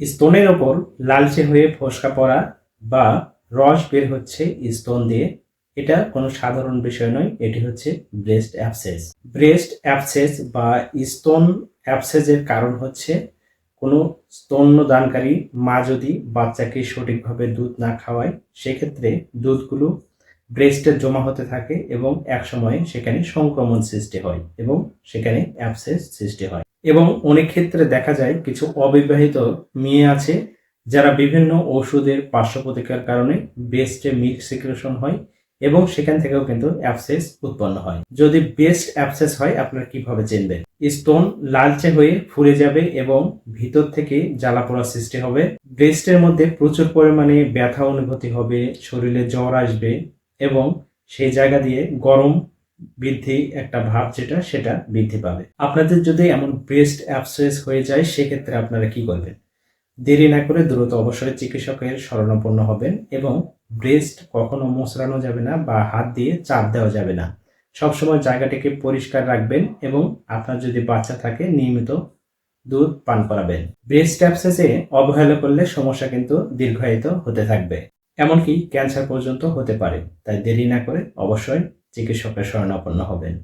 স্তনের ওপর লালচে হয়ে ফোসকা পড়া বা রস বের হচ্ছে স্তন দিয়ে। এটা কোনো সাধারণ বিষয় নয়, এটি হচ্ছে ব্রেস্ট অ্যাপসেস ব্রেস্ট অ্যাপসেস বা স্তন অ্যাপসেসের কারণ হচ্ছে কোনো স্তন্যদানকারী মা যদি বাচ্চাকে সঠিকভাবে দুধ না খাওয়ায়, সেক্ষেত্রে দুধগুলো ব্রেস্টে জমা হতে থাকে এবং একসময় সেখানে সংক্রমণ সৃষ্টি হয় এবং সেখানে অ্যাপসেস সৃষ্টি হয়। এবং অনেক ক্ষেত্রে দেখা যায় কিছু অবিবাহিত মেয়ে আছে যারা বিভিন্ন ওষুধের পার্শ্ব প্রতিকার কারণে বেস্টে মিল্ক সিক্রেশন হয় এবং সেখান থেকেও কিন্তু অ্যাপসেস উৎপন্ন হয়। যদি বেস্ট অ্যাপসেস হয়, আপনারা কীভাবে চিনবেন? স্টোন লালচে হয়ে ফুলে যাবে এবং ভিতর থেকে জ্বালা পোড়া সৃষ্টি হবে। ব্রেস্টের মধ্যে প্রচুর পরিমাণে ব্যথা অনুভূতি হবে, শরীরে জ্বর আসবে এবং সেই জায়গা দিয়ে গরম বৃদ্ধি একটা ভাব যেটা, সেটা বৃদ্ধি পাবে। আপনাদের যদি এমন ব্রেস্ট অ্যাবসেস হয়ে যায়, সেক্ষেত্রে আপনারা কি করবেন? দেরি না করে দ্রুত অবশ্যই চিকিৎসকের শরণাপন্ন হবেন এবং ব্রেস্ট কখনো মোচড়ানো যাবে না বা হাত দিয়ে চাপ দেওয়া যাবে না। সবসময় জায়গাটিকে পরিষ্কার রাখবেন এবং আপনার যদি বাচ্চা থাকে, নিয়মিত দুধ পান করাবেন। ব্রেস্ট অ্যাবসেসে অবহেলা করলে সমস্যা কিন্তু দীর্ঘায়িত হতে থাকবে। এমনকি ক্যান্সার পর্যন্ত হতে পারে। তাই দেরি না করে অবশ্যই চিকিৎসকের শরণাপন্ন হবেন।